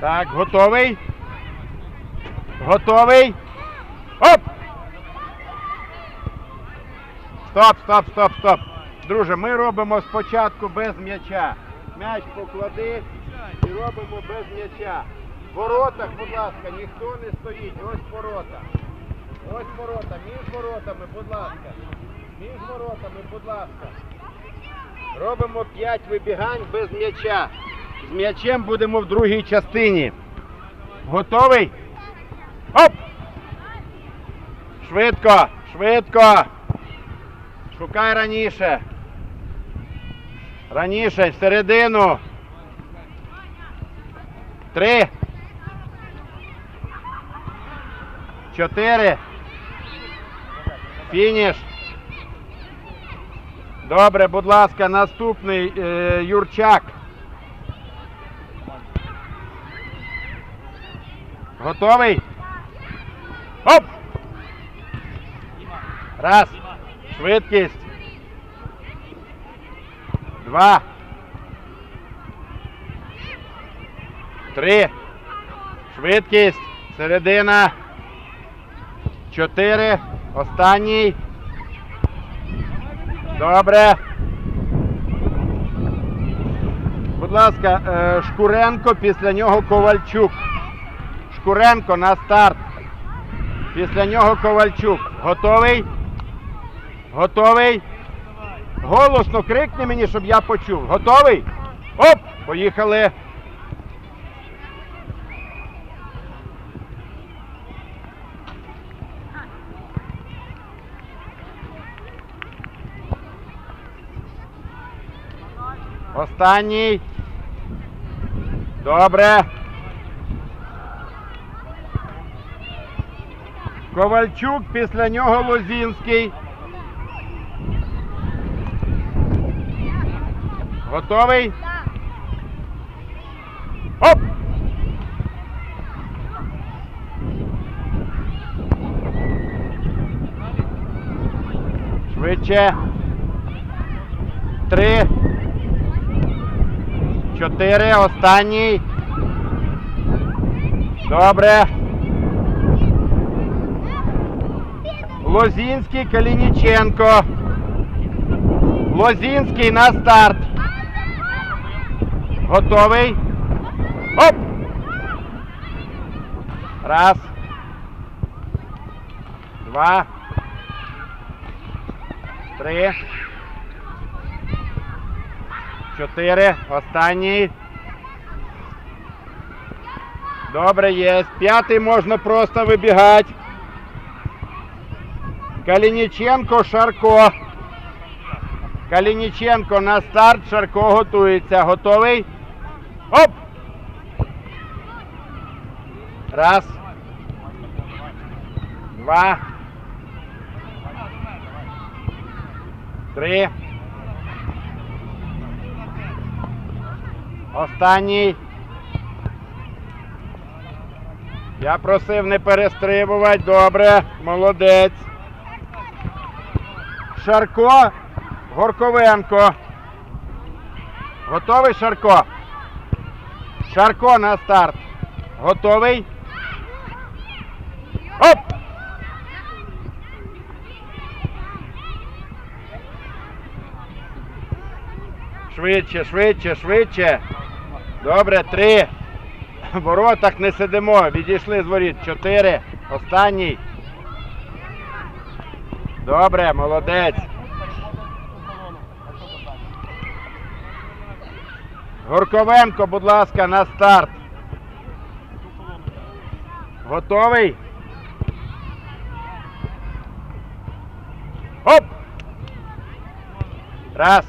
Так, готовий? Готовий? Оп! Стоп, стоп, стоп, стоп. Друже, ми робимо спочатку без м'яча. М'яч поклади і робимо без м'яча. В воротах, будь ласка, ніхто не стоїть. Ось ворота. Ось ворота. Між воротами, будь ласка. Між воротами, будь ласка. Робимо 5 вибігань без м'яча. З м'ячем будемо в другій частині. Готовий? Оп! Швидко, швидко. Шукай раніше. Раніше, всередину. Три. Чотири. Фініш. Добре, будь ласка, наступний е, Юрчак. Готовий? Оп! Раз. Швидкість. Два. Три. Швидкість. Середина. Чотири. Останній. Добре. Будь ласка, е, Шкуренко, після нього Ковальчук. Шкуренко на старт. Після нього Ковальчук. Готовий? Готовий? Голосно крикни мені, щоб я почув. Готовий? Оп! Поїхали. Останній. Добре. Ковальчук, після нього Лозінський. Готовий? Оп! Швидше. Три. Чотири. Останній. Добре. Лозінський, Калініченко. Лозінський на старт. Готовий? Оп! Раз. Два. Три. Чотири. Останній. Добре, є. П'ятий можна просто вибігати. Калініченко, Шарко. Калініченко на старт, Шарко готується. Готовий? Оп! Раз. Два. Три. Останній. Я просив не перестрибувати. Добре. Молодець. Шарко, Горковенко. Готовий Шарко? Шарко на старт. Готовий? Оп! Швидше, швидше, швидше. Добре, три. В воротах не сидимо. Відійшли з воріт. Чотири. Останній. Добре, молодець. Горковенко, будь ласка, на старт. Готовий? Оп! Раз.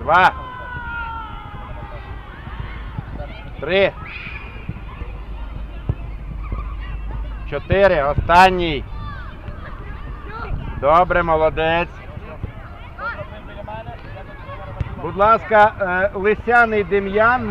Два. Три. Чотири. Останній. Добре, молодець. Будь ласка, е, Лисяний Дем'ян,